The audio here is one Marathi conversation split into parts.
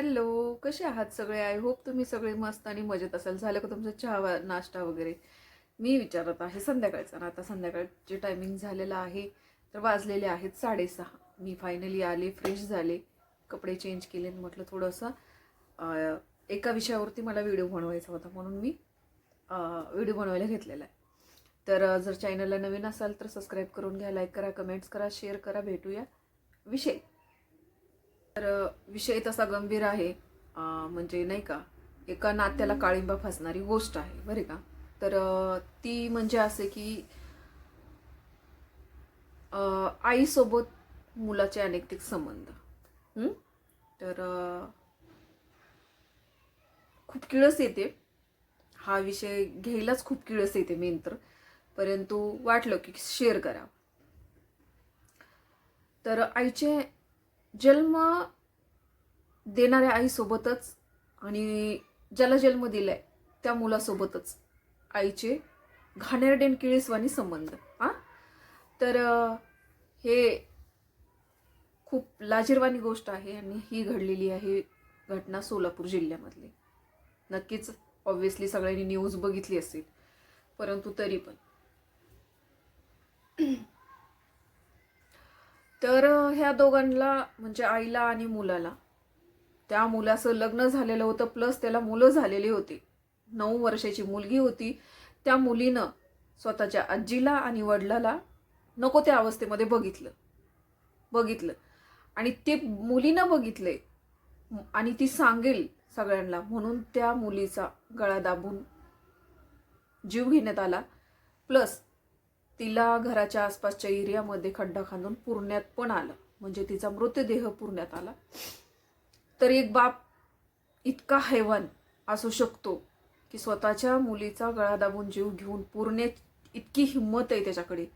हॅलो कसे आहात सगळे? आय होप तुम्ही सगळे मस्त आणि मजेत असाल. झालं का तुमचा चहा नाश्ता वगैरे? मी विचारत आहे संध्याकाळचा. आणि आता संध्याकाळचे टायमिंग झालेलं आहे. तर वाजलेले आहेत साडेसहा. मी फायनली आले फ्रेश झाले. कपडे चेंज केले म्हटलं थोडंसं. एका विषयावरती मला व्हिडिओ बनवायचा होता म्हणून मी व्हिडिओ बनवायला घेतलेला आहे. तर जर चॅनलला नवीन असाल तर सबस्क्राईब करून घ्या लाईक करा कमेंट्स करा शेअर करा भेटूया. विषय. तर विषय तसा गंभीर आहे. म्हणजे नाही का एका नात्याला काळिंबा फासणारी गोष्ट आहे बरे का? तर ती म्हणजे असे की आईसोबत मुलाचे अनैतिक संबंध. तर खूप किळस येते. हा विषय घ्यायलाच खूप किळस येते मेन तर. परंतु वाटलं की शेअर करावं. तर आईचे जन्म देणाऱ्या आईसोबतच आणि ज्याला जन्म दिलाय त्या मुलासोबतच आईचे घाणेरडेन किळीसवानी संबंध हां? तर हे खूप लाजीरवाणी गोष्ट आहे आणि ही घडलेली आहे घटना सोलापूर जिल्ह्यामधली. नक्कीच ऑब्व्हियसली सगळ्यांनी न्यूज बघितली असेल परंतु तरी पण. तर ह्या दोघांना म्हणजे आईला आणि मुलाला त्या मुलाचं लग्न झालेलं होतं प्लस त्याला मुलं झालेली होती. नऊ वर्षाची मुलगी होती. त्या मुलीनं स्वतःच्या आजीला आणि वडिलाला नको त्या अवस्थेमध्ये बघितलं. बघितलं. आणि ते मुलीनं बघितले आणि ती सांगेल सगळ्यांना. म्हणून त्या मुलीचा गळा दाबून जीव घेण्यात आला. प्लस तिला घराच्या आसपासच्या एरियामध्ये खड्डा खांदून पुरण्यात पण आलं. म्हणजे तिचा मृतदेह पुरण्यात आला. तर एक बाप इतका हैवान असू शकतो की स्वतःच्या मुलीचा गळा दाबून जीव घेऊन पुरण्यात इतकी हिंमत आहे त्याच्याकडे.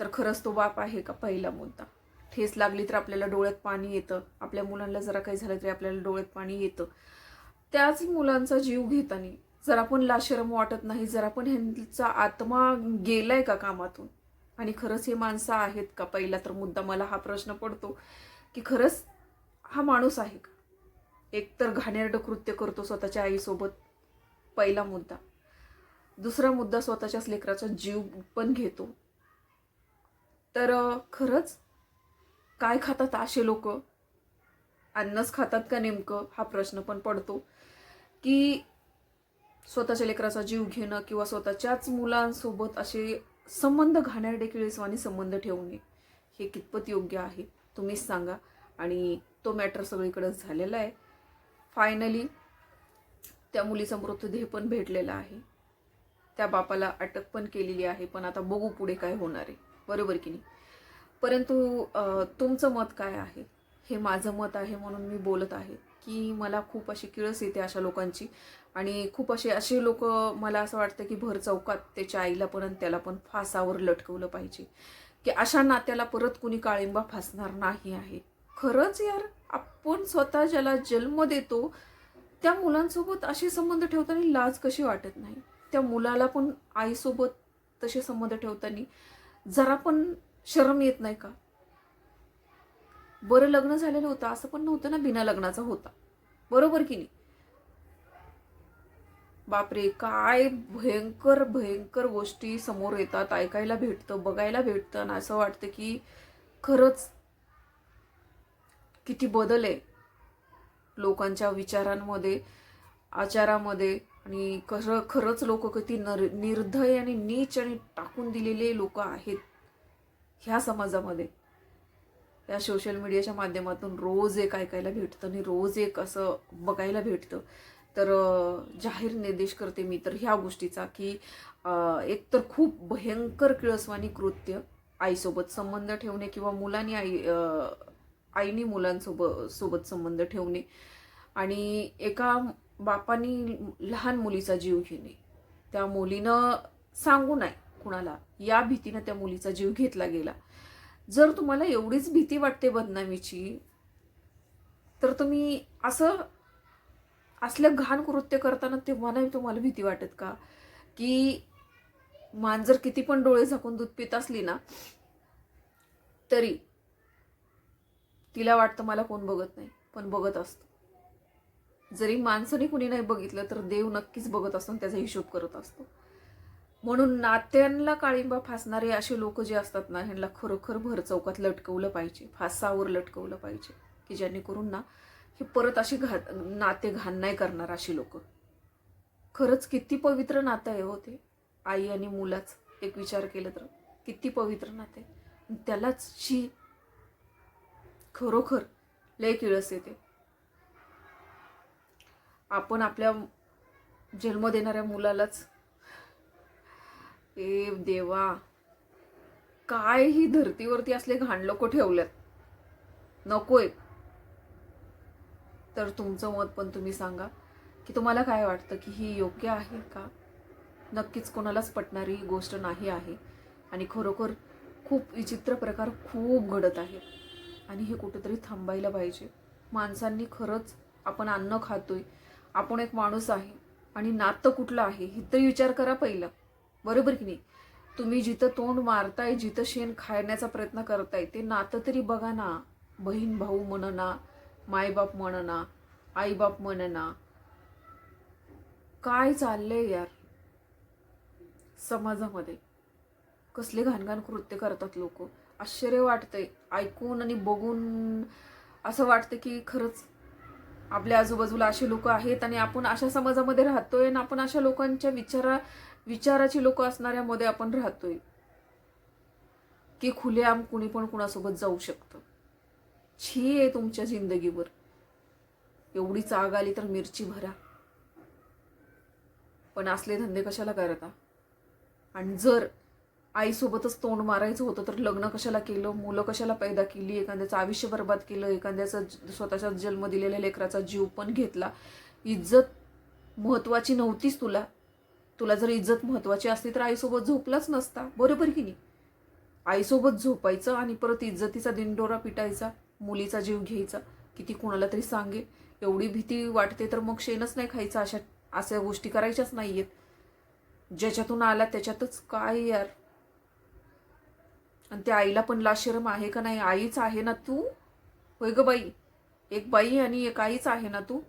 तर खरंच तो बाप आहे का पहिला मुद्दा. ठेस लागली तर आपल्याला डोळ्यात पाणी येतं. आपल्या मुलांना जरा काही झालं तरी आपल्याला डोळ्यात पाणी येतं. त्याच मुलांचा जीव घेताना जरा पण लाशरम वाटत नाही जरा पण ह्यांचा आत्मा गेलाय का कामातून? आणि खरंच हे माणसं आहेत का? पहिला तर मुद्दा मला हा प्रश्न पडतो की खरंच हा माणूस आहे का? एक तर घाणेरडं कृत्य करतो स्वतःच्या आईसोबत पहिला मुद्दा. दुसरा मुद्दा स्वतःच्याच लेकराचा जीव पण घेतो. तर खरंच काय खातात असे लोक? अन्नच खातात का नेमकं? हा प्रश्न पण पडतो की स्वतःच्या लेकराचा जीव घेणं किंवा स्वतःच्याच मुलांसोबत असे संबंध घाणेरडे किळीसवानी संबंध ठेवणे हे कितपत योग्य आहे तुम्हीच सांगा. आणि तो मॅटर सगळीकडे झालेला आहे. फायनली त्या मुलीचा मृतदेह पण भेटलेला आहे. त्या बापाला अटक पण केलेली आहे पण आता बघू पुढे काय होणार आहे. बरोबर की नाही? परंतु तुमचं मत काय आहे? हे माझं मत आहे म्हणून मी बोलत आहे की मला खूप अशी किळस येते अशा लोकांची. आणि खूप असे असे लोक मला असं वाटतं की भर चौकात त्याच्या आईला पण आणि त्याला पण फासावर लटकवलं पाहिजे. की अशा नात्याला परत कुणी काळिंबा फासणार नाही आहे. खरंच यार आपण स्वतः ज्याला जन्म देतो त्या मुलांसोबत असे संबंध ठेवताना लाज कशी वाटत नाही? त्या मुलाला पण आईसोबत तसे संबंध ठेवताना जरा पण शरम येत नाही का? बरं लग्न झालेलं होतं असं पण नव्हतं ना बिना लग्नाचा होता. बरोबर की नाही? बापरे काय भयंकर भयंकर गोष्टी समोर येतात ऐकायला भेटतं बघायला भेटतं आणि असं वाटतं की खरंच किती बदल आहे लोकांच्या विचारांमध्ये आचारामध्ये आणि खरं खरंच लोक किती नर निर्धय आणि नीच आणि टाकून दिलेले लोक आहेत ह्या समाजामध्ये. या सोशल मीडियाच्या माध्यमातून रोज एक ऐकायला भेटतं आणि रोज एक असं बघायला भेटतं. तर जाहीर निर्देश करते मी तर ह्या गोष्टीचा की एक तर खूप भयंकर किळसवानी कृत्य आईसोबत संबंध ठेवणे किंवा मुलांनी आई आईनी मुलांसोबत सोबत संबंध ठेवणे आणि एका बापानी लहान मुलीचा जीव घेणे. त्या मुलीनं सांगू नाही कुणाला. या भीतीनं त्या मुलीचा जीव घेतला गेला. जर तुम्हाला एवढीच भीती वाटते बदनामीची तर तुम्ही असं असलं घाण कृत्य करताना तेव्हा नाही तुम्हाला भीती वाटत का? की मांजर किती पण डोळे झाकून दूध पित असली ना तरी तिला वाटतं मला कोण बघत नाही पण बघत असतं. जरी माणसाने कुणी नाही बघितलं तर देव नक्कीच बघत असतो त्याचा हिशोब करत असतो. म्हणून नात्यांना काळिंबा फासणारे असे लोक जे असतात ना ह्यांना खरोखर भर चौकात लटकवलं पाहिजे फासावर लटकवलं पाहिजे की जेणेकरून ना हे परत अशी घा नाते घाण नाही करणार अशी लोक. खरंच किती पवित्र नातं आहे हो ते. आई आणि मुलाच एक विचार केलं तर किती पवित्र नाते. त्यालाच शी खरोखर लय किळस येते. आपण आपल्या जन्म देणाऱ्या मुलालाच ए देवा. काय ही धर्तीवरती असले घाण लोक ठेवल्यात. नकोय. तर तुमचं मत पण तुम्ही सांगा. की तुम्हाला काय वाटतं? की ही योग्य आहे का? नक्कीच कोणालाच पटणारी गोष्ट नाही आहे. आणि खरोखर खूप विचित्र प्रकार खूप घडत आहेत. आणि हे कुठेतरी थांबायला पाहिजे. माणसांनी खरंच आपण अन्न खातोय. आपण एक माणूस आहे. आणि नातं कुठलं आहे? हे तरी विचार करा पहिला. बरोबर की नाही? तुम्ही जिथं तोंड मारताय जिथं शेण खाण्याचा प्रयत्न करताय ते नातं तरी बघा ना. बहीण भाऊ म्हणना मायबाप म्हणना आईबाप म्हणना. काय चाललंय यार? समाजामध्ये. कसले घाणघाण कृत्य करतात लोक. आश्चर्य वाटतंय. ऐकून आणि बघून असं वाटतं की खरंच आपल्या आजूबाजूला असे लोक आहेत आणि आपण अशा समाजामध्ये राहतोय आणि आपण अशा लोकांच्या विचारा विचाराची लोक असणाऱ्यामध्ये आपण राहतोय. की खुलेआम कुणी पण कुणासोबत जाऊ शकतं. छी आहे तुमच्या जिंदगीवर. एवढी चाग आली तर मिरची भरा. पण असले धंदे कशाला करता? आणि जर आईसोबतच तोंड मारायचं होतं तर लग्न कशाला केलं? मुलं कशाला पैदा केली? एखाद्याचं आयुष्य बर्बाद केलं? एखाद्याचा स्वतःचा जन्म दिलेल्या लेकराचा जीव पण घेतला? इज्जत महत्वाची नव्हतीच तुला? तुला जर इज्जत महत्वाची असती तर आईसोबत झोपलाच नसता. बरोबर की नाही? आईसोबत झोपायचं आणि परत इज्जतीचा दिंडोरा पिटायचा मुलीचा जीव घ्यायचा किती कोणाला तरी सांगे एवढी भीती वाटते तर मग शेणच नाही खायचं. अशा अशा गोष्टी करायच्याच नाहीयेत. ज्याच्यातून आला त्याच्यातच काय यार? आणि त्या आईला पण लाशरम आहे का नाही? आईच आहे ना तू? होय ग बाई. एक बाई आणि एक आईच आहे ना तू?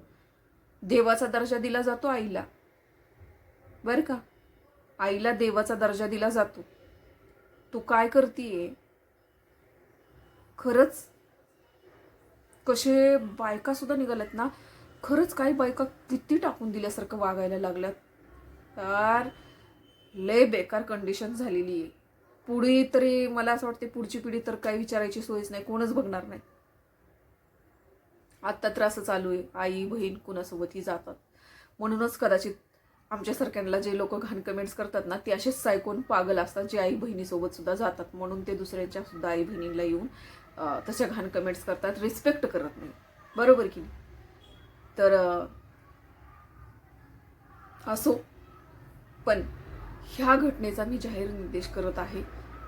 देवाचा दर्जा दिला जातो आईला. बरं का? आईला देवाचा दर्जा दिला जातो. तू काय करतीये? खरंच? कसे बायका सुद्धा निघाल्यात ना? खरंच काही बायका किती टाकून दिल्यासारखं वागायला लागल्यात. तर लय बेकार कंडिशन झालेली आहे. पुढे तरी मला असं वाटते पुढची पिढी तर काही विचारायची सोयच नाही कोणच बघणार नाही. आत्ता तर असं चालू आहे. आई बहीण कुणासोबतही जातात. म्हणूनच कदाचित आमच्यासारख्यांना जे लोक घाण कमेंट्स करतात ना ते असेच सायकोन पागल असतात जे आई बहिणीसोबत सुद्धा जातात. म्हणून ते दुसऱ्यांच्या सुद्धा आई बहिणीला येऊन तशा घाण कमेंट्स करतात. रिस्पेक्ट करत नाही. बरोबर की नाही? तर असो. पण ह्या घटनेचा मी जाहीर निर्देश करत आहे.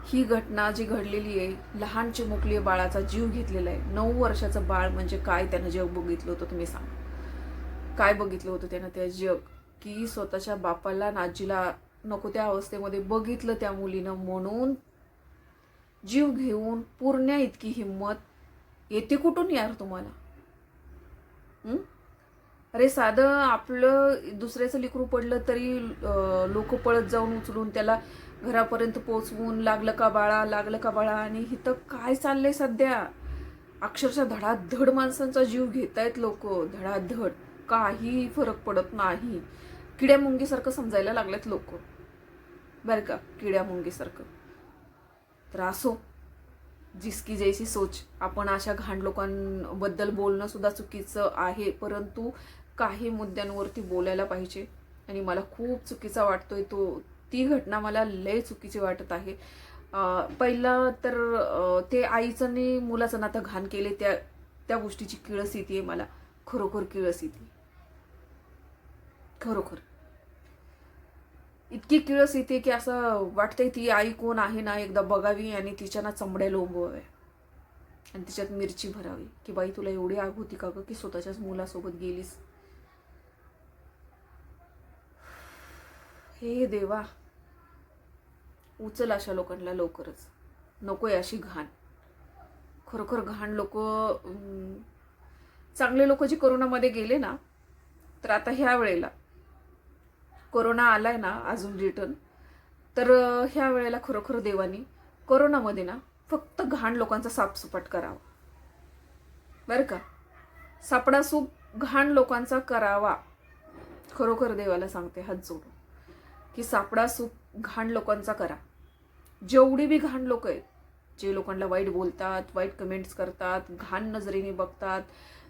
ही घटना जी घडलेली आहे लहान चिमुकली बाळाचा जीव घेतलेला आहे. नऊ वर्षाचं बाळ म्हणजे काय? त्यानं जग बघितलं होतं तुम्ही सांगा. काय बघितलं होतं त्यानं? त्या जग की स्वतःच्या बापाला नाजीला नको त्या अवस्थेमध्ये बघितलं त्या मुलीनं म्हणून जीव घेऊन पूर्ण इतकी हिंमत येते कुठून यार तुम्हाला? अरे साधं आपलं दुसऱ्याचं लिकरू पडलं तरी लोक पळत जाऊन उचलून त्याला घरापर्यंत पोचवून लागलं का बाळा लागलं का बाळा? आणि इथं काय चाललंय सध्या? अक्षरशः धडाधड माणसांचा जीव घेतायत लोक धडाधड. काही फरक पडत नाही. किड्या मुंगीसारखं समजायला लागलेत लोक. बरं का? किड्या मुंगीसारखं तर असो. जिसकी जैसी सोच. आपण अशा घाण लोकांबद्दल बोलणं सुद्धा चुकीचं आहे परंतु काही मुद्द्यांवरती बोलायला पाहिजे. आणि मला खूप चुकीचा वाटतोय तो. ती घटना मला लय चुकीची वाटत आहे. पहिलं पहिला तर ते आईचं आणि मुलाचं नातं घाण केले त्या त्या गोष्टीची किळस येते मला. खरोखर किळस येते खरोखर. इतकी किळस येते की असं वाटतंय ती आई कोण आहे ना एकदा बघावी आणि तिच्या ना चमड्या लोंबवाव्या आणि तिच्यात मिरची भरावी. की बाई तुला एवढी आग होती का ग की स्वतःच्याच मुलासोबत गेलीस? हे देवा. उचल अशा लोकांना लवकरच. नको आहे अशी घाण. खरोखर घाण लोक चांगले लोक जे कोरोनामध्ये गेले ना तर आता ह्या वेळेला कोरोना आलाय ना अजून रिटर्न तर ह्या वेळेला खरोखर देवानी कोरोनामध्ये ना फक्त घाण लोकांचा साफसुपाट करावा. बरं का? सापडासूप घाण लोकांचा करावा. खरोखर देवाला सांगते हात जोडून. की सापडासूप घाण लोकांचा करा. जेवढी बी घाण लोक आहेत जे लोकांना वाईट बोलतात वाईट कमेंट्स करतात घाण नजरेने बघतात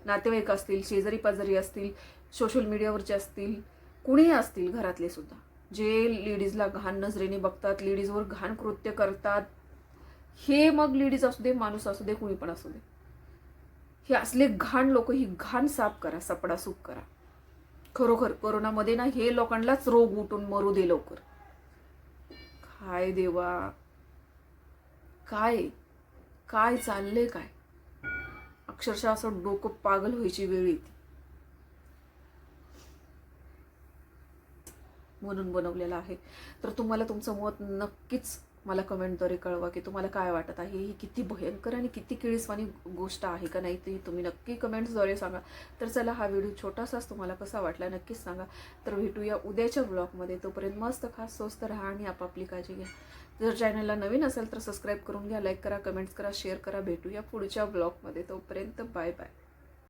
नातेवाईक असतील शेजारी पाजारी असतील सोशल मीडियावरचे असतील कुणीही असतील घरातले सुद्धा? जे लेडीजला घाण नजरेने बघतात लेडीजवर घाण कृत्य करतात हे मग लेडीज असू दे माणूस असू दे कुणी पण असू दे. हे असले घाण लोक ही घाण साफ करा सपडा सुख करा. खरोखर कोरोनामध्ये ना हे लोकांनाच रोग उठून मरू दे लवकर. काय देवा? काय? काय चाललंय काय? अक्षरशः असं डोकं पागल व्हायची वेळ येते. म्हणून बनवलेला आहे. तर तुम्हाला तुमचं मत नक्कीच मला कमेंटद्वारे कळवा की तुम्हाला काय वाटत आहे. ही किती भयंकर आणि किती किळीसवानी गोष्ट आहे का नाही ते तुम्ही नक्की कमेंट्सद्वारे सांगा. तर चला हा व्हिडिओ छोटासाच तुम्हाला कसा वाटला नक्कीच सांगा. तर भेटूया उद्याच्या ब्लॉगमध्ये तोपर्यंत मस्त खास स्वस्त राहा आणि आपापली काळजी घ्या. जर चॅनलला नवीन असेल तर सबस्क्राईब करून घ्या लाईक करा कमेंट्स करा शेअर करा. भेटूया पुढच्या ब्लॉगमध्ये तोपर्यंत बाय बाय